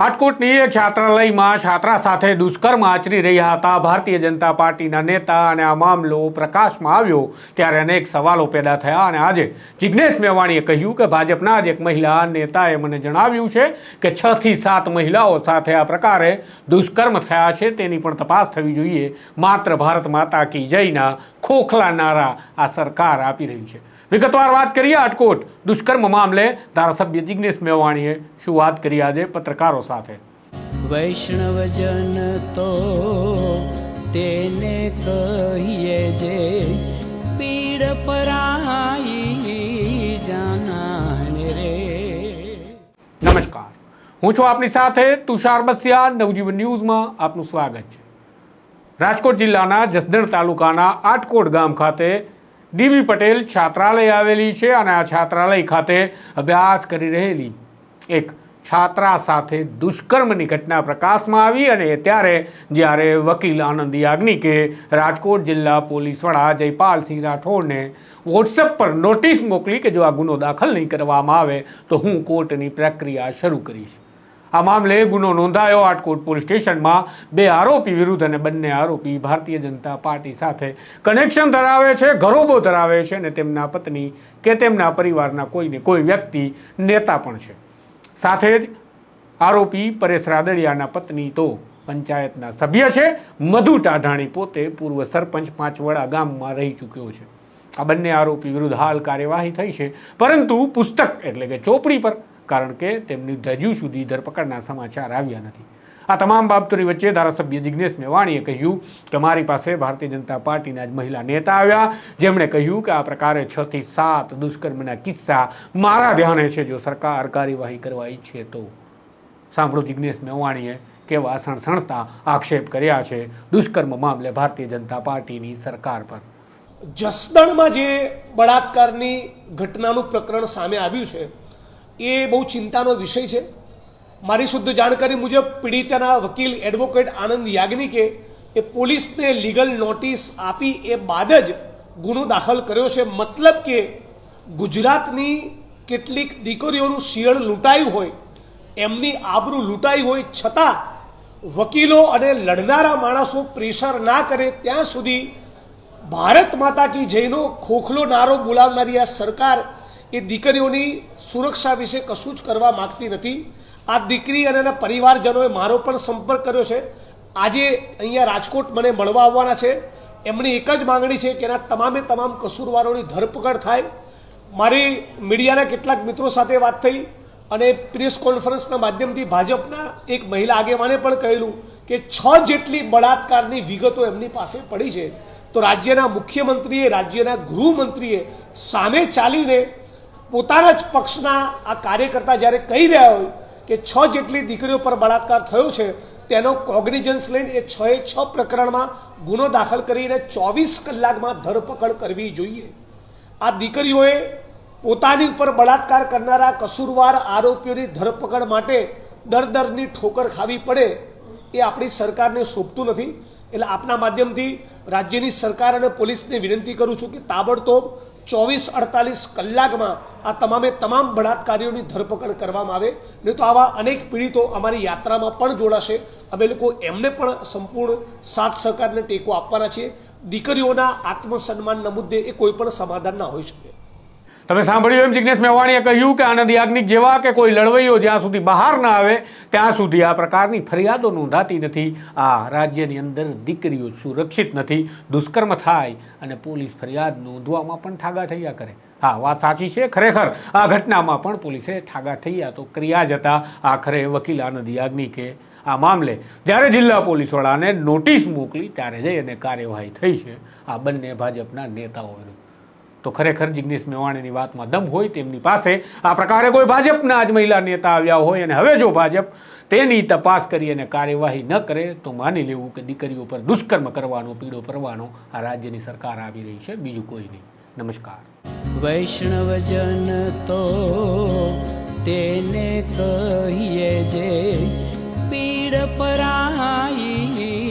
રાજકોટની એક છાત્રાલયમાં છાત્રા સાથે દુષ્કર્મ આચરી રહ્યા હતા. ભારતીય જનતા પાર્ટીના નેતા અને આ મામલો પ્રકાશમાં આવ્યો ત્યારે અનેક સવાલો પેદા થયા અને આજે જિજ્ઞેશ મેવાણીએ કહ્યું કે ભાજપના જ એક મહિલા નેતાએ મને જણાવ્યું છે કે છ થી સાત મહિલાઓ સાથે આ પ્રકારે દુષ્કર્મ થયા છે. તેની પણ તપાસ થવી જોઈએ. માત્ર ભારત માતા કી જયના ખોખલા નારા આ સરકાર આપી રહી છે. વિગતવાર વાત કરીએ રાજકોટ દુષ્કર્મ મામલે ધારાસભ્ય જિજ્ઞેશ મેવાણીએ શું વાત કરી આજે પત્રકારો સાથે. વૈષ્ણવજન તો તેને કહીએ જે પીડ પરાઈ જાનાને રે. નમસ્કાર. હું છું આપની સાથે તુષાર બસિયા નવજીવન ન્યૂઝમાં આપનું સ્વાગત છે. રાજકોટ જિલ્લાના જસદણ તાલુકાના આટકોટ ગામ ખાતે ડીબી પટેલ છાત્રાલય આવેલી છે અને આ છાત્રાલય ખાતે અભ્યાસ કરી રહેલી એક છાત્રા સાથે દુષ્કર્મની ઘટના પ્રકાશમાં આવી અને ત્યારે જ્યારે વકીલ આનંદ યાજ્ઞિકે રાજકોટ જિલ્લા પોલીસ વડા જયપાલસિંહ રાઠોડને વોટ્સએપ પર નોટિસ મોકલી કે જો આ ગુનો દાખલ નહીં કરવામાં આવે તો હું કોર્ટની પ્રક્રિયા શરૂ કરીશ. આ મામલે ગુનો નોંધાયો આટકોટ પોલીસ સ્ટેશનમાં. બે આરોપી વિરુદ્ધ અને બંને આરોપી ભારતીય જનતા પાર્ટી સાથે કનેક્શન ધરાવે છે, ઘરોબો ધરાવે છે અને તેમના પત્ની કે તેમના પરિવારના કોઈને કોઈ વ્યક્તિ, નેતા પણ છે. સાથે જ આરોપી પરેશ રાદડિયાના પત્ની તો પંચાયતના સભ્ય છે. મધુ ટાઢાણી પોતે પૂર્વ સરપંચ પાંચવડા ગામમાં રહી ચૂક્યો છે. આ બંને આરોપી વિરુદ્ધ હાલ કાર્યવાહી થઈ છે. પરંતુ પુસ્તક એટલે કે ચોપડી પર, કારણ કે તેમની હજુ સુધી ધરપકડના સમાચાર આવ્યા નથી. આ તમામ બાબતોની વચ્ચે ધારાસભ્ય જિજ્ઞેશ મેવાણીએ કહ્યું કે મારી પાસે ભારતીય જનતા પાર્ટીના જ મહિલા નેતા આવ્યા. જેમણે કહ્યું કે આ પ્રકારે છ થી સાત દુષ્કર્મના કિસ્સા મારા ધ્યાને છે, જો સરકાર કાર્યવાહી કરવા ઈચ્છે તો. સાંભળો જિજ્ઞેશ મેવાણીએ કેવા સણસણતા આક્ષેપ કર્યા છે દુષ્કર્મ મામલે ભારતીય જનતા પાર્ટીની સરકાર પર. જસદણમાં જે બળાત્કારની ઘટનાનું પ્રકરણ સામે આવ્યું છે, એ બહુ ચિંતાનો વિષય છે. મારી શુદ્ધ જાણકારી મુજબ, પીડિતાના વકીલ એડવોકેટ આનંદ યાજ્ઞિકે એ પોલીસને લીગલ નોટિસ આપી એ બાદ જ ગુનો દાખલ કર્યો છે. મતલબ કે ગુજરાતની કેટલીક દીકરીઓનું શિયળ લૂંટાયું હોય, એમની આબરૂ લૂંટાઈ હોય, છતાં વકીલો અને લડનારા માણસો પ્રેશર ના કરે, ત્યાં સુધી ભારત માતા કી જયનો ખોખલો નારો બોલાવનારી આ સરકાર એ દીકરીઓની સુરક્ષા વિશે કશું જ કરવા માગતી નથી. આ દીકરી અને એના પરિવારજનોએ મારો પણ સંપર્ક કર્યો છે. આજે અહીંયા રાજકોટ મને મળવા આવવાના છે. એમની એક જ માંગણી છે કે એના તમામે તમામ કસૂરવારોની ધરપકડ થાય. મારી મીડિયાના કેટલાક મિત્રો સાથે વાત થઈ અને પ્રેસ કોન્ફરન્સના માધ્યમથી ભાજપના એક મહિલા આગેવાને પણ કહેલું કે છ જેટલી બળાત્કારની વિગતો એમની પાસે પડી છે. તો રાજ્યના મુખ્યમંત્રીએ, રાજ્યના ગૃહમંત્રીએ સામે ચાલીને પોતાના જ પક્ષના આ કાર્યકર્તા જ્યારે કહી રહ્યા હોય કે છ જેટલી દીકરીઓ પર બળાત્કાર થયો છે, તેનો કોગ્નિજન્સ લઈને એ છ એ છ પ્રકરણમાં ગુનો દાખલ કરીને ચોવીસ કલાકમાં ધરપકડ કરવી જોઈએ. આ દીકરીઓએ પોતાની ઉપર બળાત્કાર કરનારા કસૂરવાર આરોપીઓની ધરપકડ માટે દર દરની ઠોકર ખાવી પડે એ આપણી સરકારને શોભતું નથી. એટલે આપના માધ્યમથી રાજ્યની સરકાર અને પોલીસને વિનંતી કરું છું કે તાબડતોબ ચોવીસ અડતાલીસ કલાકમાં આ તમામે તમામ બળાત્કારીઓની ધરપકડ કરવામાં આવે. નહીં તો આવા અનેક પીડિતો અમારી યાત્રામાં પણ જોડાશે. અમે લોકો એમને પણ સંપૂર્ણ સાથ સહકારને ટેકો આપવાના છીએ. દીકરીઓના આત્મસન્માનના મુદ્દે એ કોઈ પણ સમાધાન ના હોઈ શકે. તમે સાંભળ્યું એમ જિજ્ઞેશ મેવાણીએ કહ્યું કે આનંદ યાજ્ઞિક જેવા કે કોઈ લડવૈયો જ્યાં સુધી બહાર ના આવે, ત્યાં સુધી આ પ્રકારની ફરિયાદો નોંધાતી નથી. આ રાજ્યની અંદર દીકરીઓ સુરક્ષિત નથી, દુષ્કર્મ થાય અને પોલીસ ફરિયાદ નોંધવામાં પણ ઠાગા થયા કરે. હા, વાત સાચી છે ખરેખર. આ ઘટનામાં પણ પોલીસે ઠાગા થયા તો ક્રિયા જતા આખરે વકીલ આનંદ યાજ્ઞિકે આ મામલે જ્યારે જિલ્લા પોલીસ વડાને નોટિસ મોકલી ત્યારે જઈ અને કાર્યવાહી થઈ છે. આ બંને ભાજપના નેતાઓ વિરુદ્ધ. તો ખરેખર જિગ્નેશ મેવાણીની વાતમાં દમ હોય તેમની પાસે. આ પ્રકારે કોઈ ભાજપના આજ મહિલા નેતા આવ્યા હોય અને હવે જો ભાજપ તેની તપાસ કરી અને કાર્યવાહી ન કરે, તો માની લેવું કે દીકરીઓ પર દુષ્કર્મ કરવાનો, પીડો કરવાનો આ રાજ્યની સરકાર આવી રહી છે. બીજું કોઈ નહીં. નમસ્કાર. વૈષ્ણવજન તો તેને કહીએ જે પીડ પરાઈ